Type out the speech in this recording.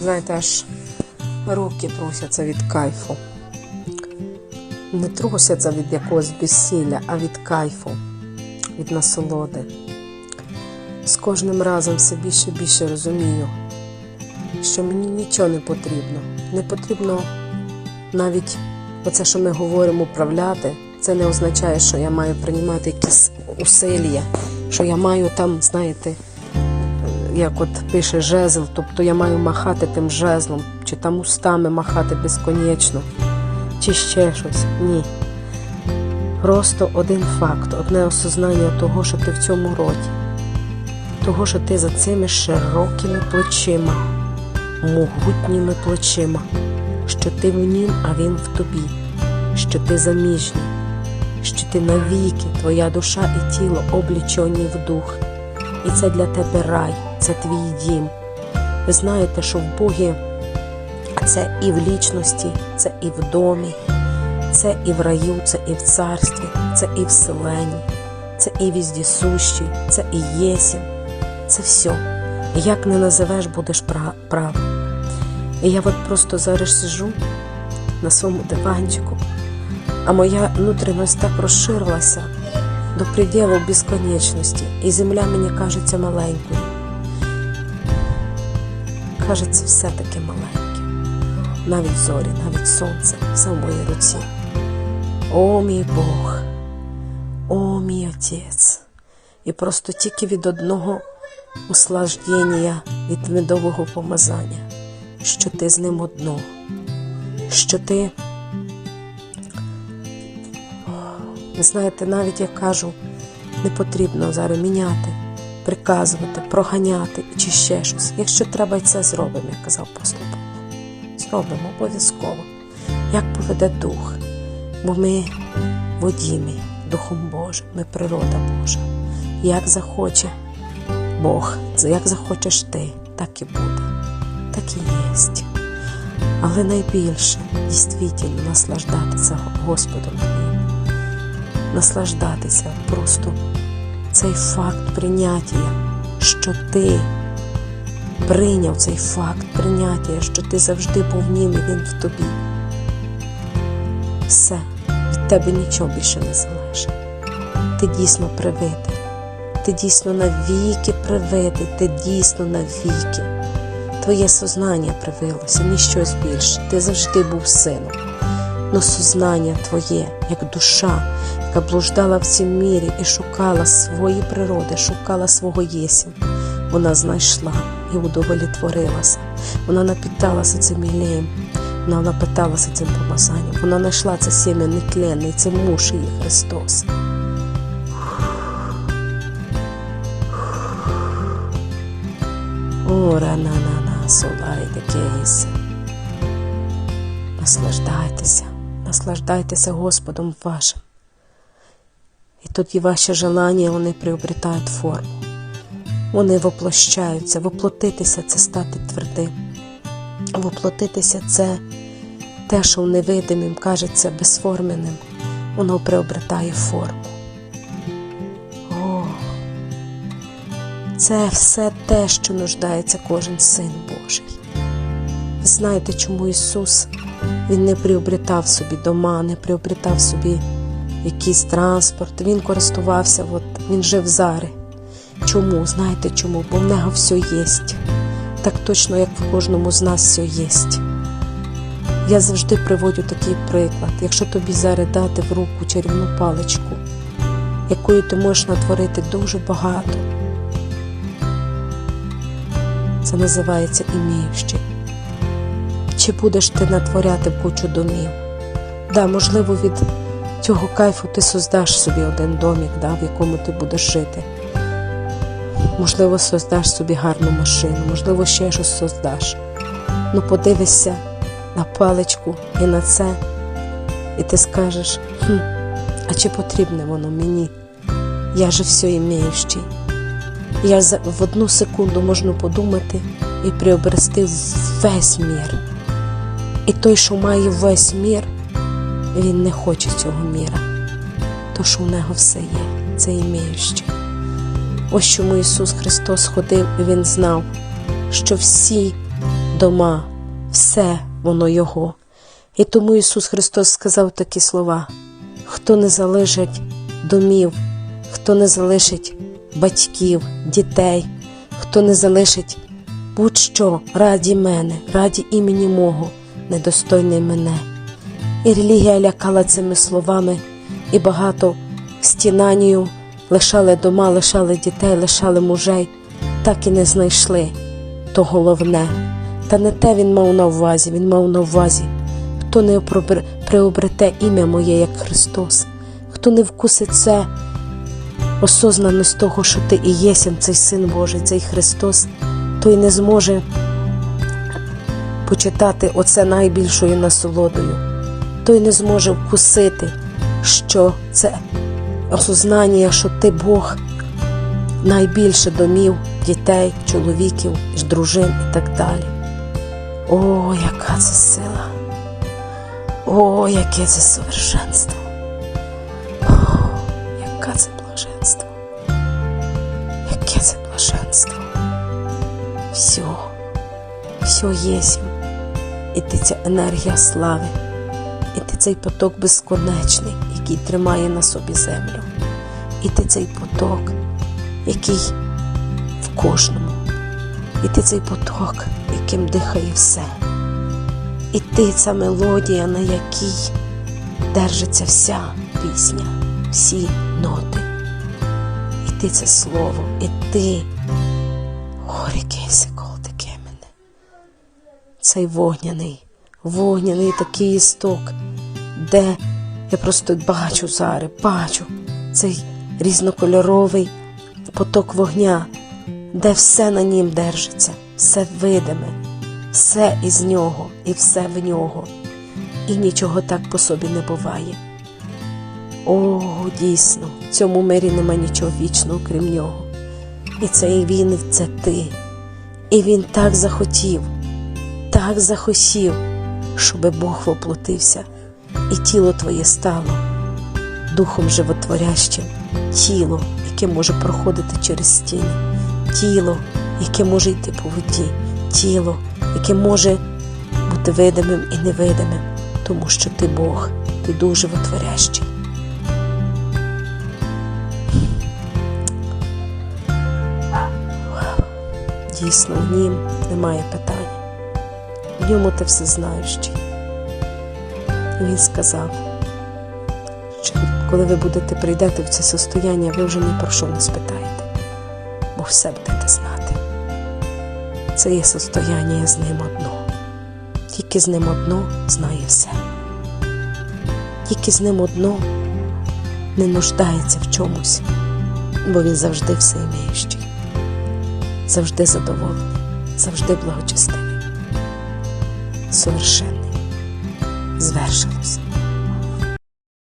знаєте, аж руки трусяться від кайфу. Не трусяться від якогось безсилля, а від кайфу, від насолоди. З кожним разом все більше і більше розумію, що мені нічого не потрібно. Не потрібно навіть оце, що ми говоримо, управляти. Це не означає, що я маю приймати якісь усилля, що я маю там, знаєте, як от пише жезл, тобто я маю махати тим жезлом, чи там устами махати безконечно, чи ще щось. Ні. Просто один факт, одне осознання того, що ти в цьому роді, того, що ти за цими широкими плечима, могутніми плечима, що ти в нім, а він в тобі, що ти заміжній, що ти навіки, твоя душа і тіло облічені в дух. І це для тебе рай, це твій дім. Ви знаєте, що в Богі це і в лічності, це і в домі, це і в раю, це і в царстві, це і в селені, це і віздісущий, це і єсім, це все. Як не називеш, будеш прав. І я от просто зараз сижу на своєму диванчику, а моя внутрішність так розширилася до приділу безконечності, і земля мені кажеться маленькою. Кажеться, все таки маленьке. Навіть зорі, навіть сонце, все в моїй руці. О, мій Бог, о, мій Отець. І просто тільки від одного услаждення, від медового помазання, що ти з ним одно, що ти Ви знаєте, навіть я кажу, не потрібно зараз міняти, приказувати, проганяти чи ще щось. Якщо треба, і це зробимо, як казав апостол Павло. Зробимо обов'язково. Як поведе дух, бо ми водімі Духом Божим, ми природа Божа. Як захоче Бог, як захочеш ти, так і буде, так і єсть. Але найбільше дійсно наслаждатися Господом наслаждатися просто цей факт прийняття, що ти прийняв цей факт прийняття, що ти завжди в і він в тобі. Все, від тебе нічого більше не залежить. Ти дійсно привитий, ти дійсно навіки привитий, ти дійсно навіки. Твоє сознання привилося, ніщось більше. Ти завжди був сином. Но сознання твоє, як душа, яка блуждала в цім мірі і шукала свої природи, шукала свого єсім. Вона знайшла і удовлетворилася. Вона напиталася цим ілеєм, вона напиталася цим помазанням. Вона знайшла це сім'я нетленне, це муж її Христос. О, рананана, солайде кейс. Наслаждайтеся, наслаждайтеся Господом вашим. І тоді ваші желання вони приобретають форму. Вони воплощаються. Воплотитися це стати твердим. Воплотитися це те, що невидимім кажеться безформеним, воно приобретає форму. О, це все те, що нуждається кожен син Божий. Ви знаєте, чому Ісус Він не приобретав собі дома, не приобретав собі якийсь транспорт. Він користувався, от, він жив зари. Чому? Знаєте чому? Бо в нього все єсть. Так точно, як в кожному з нас все єсть. Я завжди приводю такий приклад. Якщо тобі зараз дати в руку чарівну паличку, якою ти можеш натворити дуже багато, це називається іміючий. Чи будеш ти натворяти кучу домів? Да, можливо, від цього кайфу ти создаш собі один домик, да, в якому ти будеш жити. Можливо, создаш собі гарну машину, можливо, ще щось создаш. Ну подивишся на паличку і на це, і ти скажеш, хм, а чи потрібне воно мені? Я же все імеючий. Я в одну секунду можу подумати і приобрести весь мір. І той, що має весь мір, він не хоче цього міра. То, що у нього все є, це імеюще. Ось чому Ісус Христос ходив і Він знав, що всі дома, все воно Його. І тому Ісус Христос сказав такі слова: хто не залишить домів, хто не залишить батьків, дітей, хто не залишить будь-що раді мене, раді імені мого, недостойний мене. І релігія лякала цими словами, і багато стінанію лишали дома, лишали дітей, лишали мужей, так і не знайшли то головне. Та не те він мав на увазі, він мав на увазі, хто не приобрете ім'я моє, як Христос, хто не вкусить це осознаність того, що ти і єсен, цей син Божий, цей Христос, той не зможе почитати оце найбільшою насолодою. Той не зможе вкусити, що це осознання, що ти Бог найбільше домів, дітей, чоловіків, дружин і так далі. О, яка це сила! О, яке це совершенство! О, яка це блаженство! Яке це блаженство! Все, все єсмь. І ти ця енергія слави, цей поток безконечний, який тримає на собі землю. І ти цей поток, який в кожному. І ти цей поток, яким дихає все. І ти ця мелодія, на якій держиться вся пісня, всі ноти. І ти це слово, і ти, горикейся, колтике мене. Цей вогняний, вогняний такий істок, де? Я просто бачу зараз, бачу. Цей різнокольоровий поток вогня, де все на нім держиться, все видиме, все із нього і все в нього, і нічого так по собі не буває. О, дійсно, в цьому мирі нема нічого вічного, крім нього. І цей він це ти. І він так захотів, так захотів, щоби Бог воплотився, і тіло твоє стало духом животворящим, тіло, яке може проходити через стіни, тіло, яке може йти по воді, тіло, яке може бути видимим і невидимим, тому що ти Бог, ти дуже животворящий. Дійсно, в нім немає питань. В ньому ти все знаючий. Він сказав, що коли ви будете прийдете в це состояння, ви вже ні про що не спитаєте, бо все будете знати. Це є состояння з ним одно. Тільки з ним одно знає все. Тільки з ним одно не нуждається в чомусь, бо він завжди всеімеючий, завжди задоволений, завжди благочестивий, совершенний. z werszkiem.